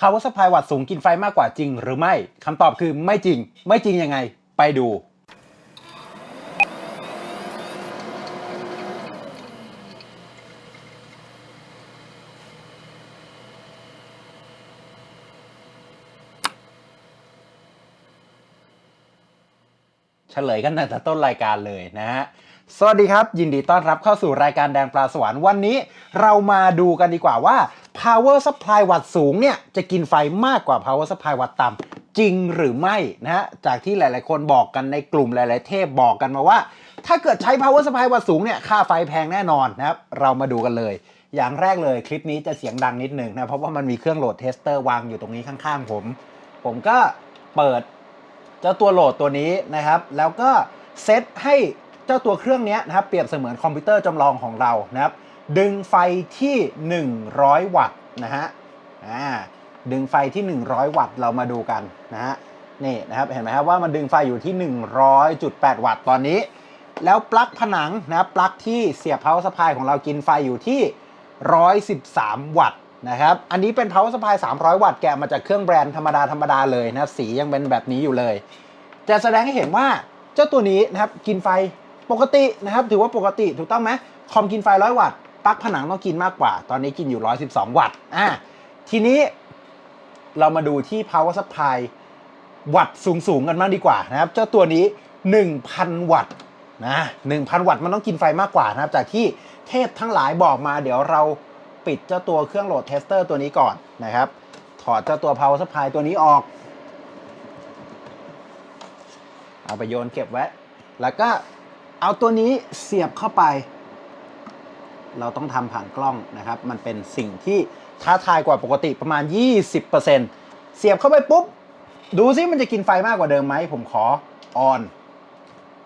power supply วัตต์สูงกินไฟมากกว่าจริงหรือไม่คำตอบคือไม่จริง ไม่จริงยังไง ไปดู เฉลยกันตั้งแต่ต้นรายการเลยนะฮะ สวัสดีครับ ยินดีต้อนรับเข้าสู่รายการแดงปลาสวรรค์วันนี้ เรามาดูกันดีกว่าว่า power supply วัตต์สูงเนี่ยจะกินไฟมากกว่า power supply วัตต์ต่ำจริงหรือไม่นะฮะจากที่หลาย ๆ คนบอกกันในกลุ่มหลาย ๆ เทพบอกกันมาว่า ถ้าเกิดใช้ power supply วัตต์สูงเนี่ยค่าไฟแพงแน่นอนนะครับเรามาดูกันเลย อย่างแรกเลยคลิปนี้จะเสียงดังนิดหนึ่งนะเพราะว่ามันมีเครื่องโหลดเทสเตอร์วางอยู่ตรงนี้ข้าง ๆ ผม ผมก็เปิดเจ้าตัวโหลดตัวนี้นะครับ แล้วก็เซตให้ เจ้าตัวเครื่องนี้นะครับเปรียบเสมือนคอมพิวเตอร์จำลองของเรานะครับ ดึงไฟที่ 100 วัตต์นะฮะอ่าดึงไฟที่ 100 วัตต์เรามาดูกันนะฮะนี่นะครับเห็นไหมครับว่ามันดึงไฟอยู่ที่ 100.8 วัตต์ตอนนี้ แล้วปลั๊กผนังนะครับปลั๊กที่เสียบ power supply ของเรากินไฟอยู่ที่ 113 วัตต์นะครับอันนี้เป็น power supply 300 วัตต์แกะมาจากเครื่องแบรนด์ธรรมดาธรรมดาเลยนะครับสียังเป็นแบบนี้อยู่เลย จะแสดงให้เห็นว่าเจ้าตัวนี้นะครับกินไฟ ปกตินะครับ ถือว่าปกติถูกต้องไหมคอมกินไฟ 100 วัตต์ปลั๊กผนังต้องกินมากกว่า ตอนนี้กินอยู่ 112 วัตต์อะทีนี้เรามาดูที่ power supply วัตต์สูงๆกันบ้างดีกว่านะครับ เจ้าตัวนี้ 1,000 วัตต์นะ1,000 วัตต์มันต้องกินไฟมากกว่านะครับ จากที่เทพทั้งหลายบอกมา เดี๋ยวเราปิดเจ้าตัวเครื่องโหลดเทสเตอร์ตัวนี้ก่อนนะครับ ถอดเจ้าตัว power supply ตัวนี้ออก เอาไปโยนเก็บไว้ แล้วก็ เอาตัวนี้เสียบเข้าไป เราต้องทำผ่านกล้องนะครับ มันเป็นสิ่งที่ท้าทายกว่าปกติประมาณ 20%เสียบเข้าไปปุ๊บ ดูซิมันจะกินไฟมากกว่าเดิมไหม ผมขอออน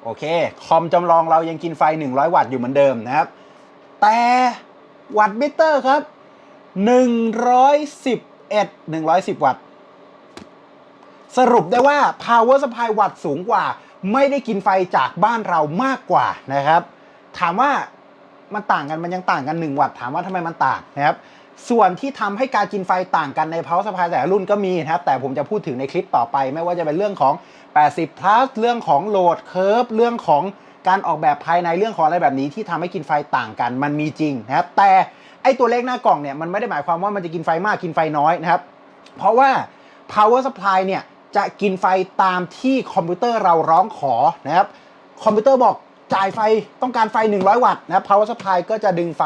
โอเค คอมจำลองเรายังกินไฟ 100 วัตต์อยู่เหมือนเดิมนะครับ แต่วัตต์มิเตอร์ครับ 111 110 วัตต์ สรุปได้ว่า power supply วัตต์สูงกว่า ไม่ได้กินไฟจากบ้านเรามากกว่านะครับ ถามว่ามันต่างกันมันยังต่างกัน 1 วัตต์ถามว่าทำไมมันต่างนะครับ ส่วนที่ทำให้การกินไฟต่างกันใน power supply แต่รุ่นก็มีนะครับ แต่ผมจะพูดถึงในคลิปต่อไป ไม่ว่าจะเป็นเรื่องของ 80 plus เรื่องของโหลดเค r ร์ฟเรื่องของการออกแบบภายในเรื่องของอะไรแบบนี้ที่ทำให้กินไฟต่างกันมันมีจริงนะครับ แต่ไอตัวเลขหน้ากล่องเนี่ยมันไม่ได้หมายความว่ามันจะกินไฟมากกินไฟน้อยนะครับ เพราะว่า power supply เนี่ย จะกินไฟตามที่คอมพิวเตอร์เราร้องขอนะครับ คอมพิวเตอร์บอกจ่ายไฟต้องการไฟ 100 วัตต์นะครับ power supply ก็จะดึงไฟ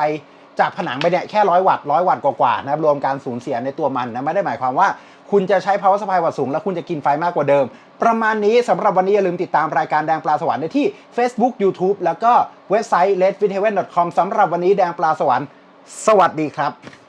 จากผนังไปเนี่ยแค่100วัตต์100วัตต์กว่าๆนะครับรวมการสูญเสียในตัวมันนะไม่ได้หมายความว่า คุณจะใช้ power supply วัตต์สูง แล้วคุณจะกินไฟมากกว่าเดิม ประมาณนี้สำหรับวันนี้อย่าลืมติดตามรายการแดงปลาสวรรค์ได้ที่ Facebook YouTube แล้วก็เว็บไซต์ redfithaven.com สำหรับวันนี้แดงปลาสวรรค์ สวัสดีครับ